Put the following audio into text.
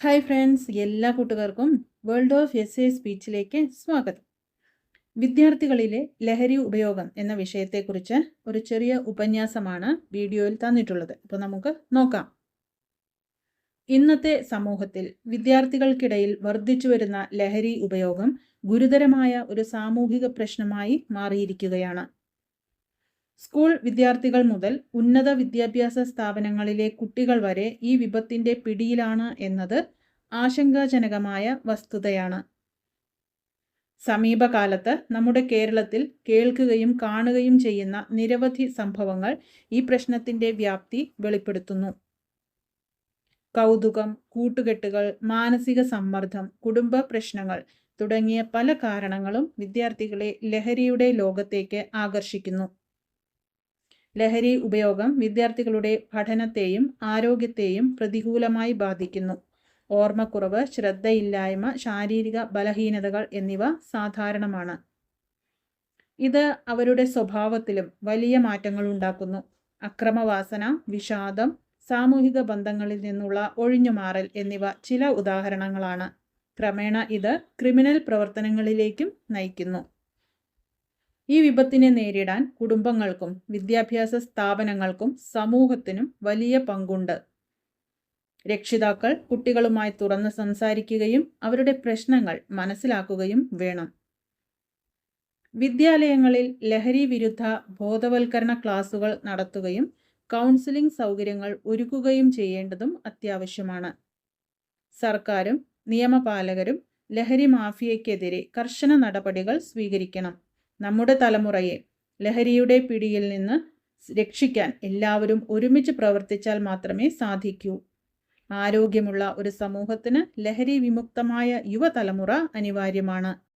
Hi friends എല്ലാ കൂട്ടുകാർക്കും world of S A സ്പീച്ചിലേക്ക് സ്വാഗതം. വിദ്യാർത്ഥികളിലെ ലഹരി ഉപയോഗം എന്ന വിഷയത്തെക്കുറിച്ച് ഒരു ചെറിയ ഉപന്യാസമാണ് വീഡിയോയിൽ തന്നിട്ടുള്ളത്. അപ്പോൾ നമുക്ക് നോക്കാം. ഇന്നത്തെ സമൂഹത്തിൽ വിദ്യാർത്ഥികൾക്കിടയിൽ വർദ്ധിച്ചു വരുന്ന ലഹരി ഉപയോഗം ഗുരുതരമായ ഒരു സാമൂഹിക പ്രശ്നമായി മാറിയിരിക്കുകയാണ്. സ്കൂൾ വിദ്യാർത്ഥികൾ മുതൽ ഉന്നത വിദ്യാഭ്യാസ സ്ഥാപനങ്ങളിലെ കുട്ടികൾ വരെ ഈ വിപത്തിന്റെ പിടിയിലാണ് എന്നത് ആശങ്കാജനകമായ വസ്തുതയാണ്. സമീപകാലത്ത് നമ്മുടെ കേരളത്തിൽ കേൾക്കുകയും കാണുകയും ചെയ്യുന്ന നിരവധി സംഭവങ്ങൾ ഈ പ്രശ്നത്തിന്റെ വ്യാപ്തി വെളിപ്പെടുത്തുന്നു. കൗതുകം കൂട്ടുകെട്ടുകൾ മാനസിക സമ്മർദ്ദം കുടുംബ പ്രശ്നങ്ങൾ തുടങ്ങിയ പല കാരണങ്ങളും വിദ്യാർത്ഥികളെ ലഹരിയുടെ ലോകത്തേക്ക് ആകർഷിക്കുന്നു. ലഹരി ഉപയോഗം വിദ്യാർത്ഥികളുടെ പഠനത്തെയും ആരോഗ്യത്തെയും പ്രതികൂലമായി ബാധിക്കുന്നു. ഓർമ്മക്കുറവ് ശ്രദ്ധയില്ലായ്മ ശാരീരിക ബലഹീനതകൾ എന്നിവ സാധാരണമാണ്. ഇത് അവരുടെ സ്വഭാവത്തിലും വലിയ മാറ്റങ്ങൾ ഉണ്ടാക്കുന്നു. അക്രമവാസന വിഷാദം സാമൂഹിക ബന്ധങ്ങളിൽ നിന്നുള്ള ഒഴിഞ്ഞുമാറൽ എന്നിവ ചില ഉദാഹരണങ്ങളാണ്. ക്രമേണ ഇത് ക്രിമിനൽ പ്രവർത്തനങ്ങളിലേക്കും നയിക്കുന്നു. ഈ വിപത്തിനെ നേരിടാൻ കുടുംബങ്ങൾക്കും വിദ്യാഭ്യാസ സ്ഥാപനങ്ങൾക്കും സമൂഹത്തിനും വലിയ പങ്കുണ്ട്. രക്ഷിതാക്കൾ കുട്ടികളുമായി തുറന്ന് സംസാരിക്കുകയും അവരുടെ പ്രശ്നങ്ങൾ മനസ്സിലാക്കുകയും വേണം. വിദ്യാലയങ്ങളിൽ ലഹരി വിരുദ്ധ ബോധവൽക്കരണ ക്ലാസുകൾ നടത്തുകയും കൗൺസിലിംഗ് സൗകര്യങ്ങൾ ഒരുക്കുകയും ചെയ്യേണ്ടതും അത്യാവശ്യമാണ്. സർക്കാരും നിയമപാലകരും ലഹരി മാഫിയയ്ക്കെതിരെ കർശന നടപടികൾ സ്വീകരിക്കണം. നമ്മുടെ തലമുറയെ ലഹരിയുടെ പിടിയിൽ നിന്ന് രക്ഷിക്കാൻ എല്ലാവരും ഒരുമിച്ച് പ്രവർത്തിച്ചാൽ മാത്രമേ സാധിക്കൂ. ആരോഗ്യമുള്ള ഒരു സമൂഹത്തിന് ലഹരി വിമുക്തമായ യുവതലമുറ അനിവാര്യമാണ്.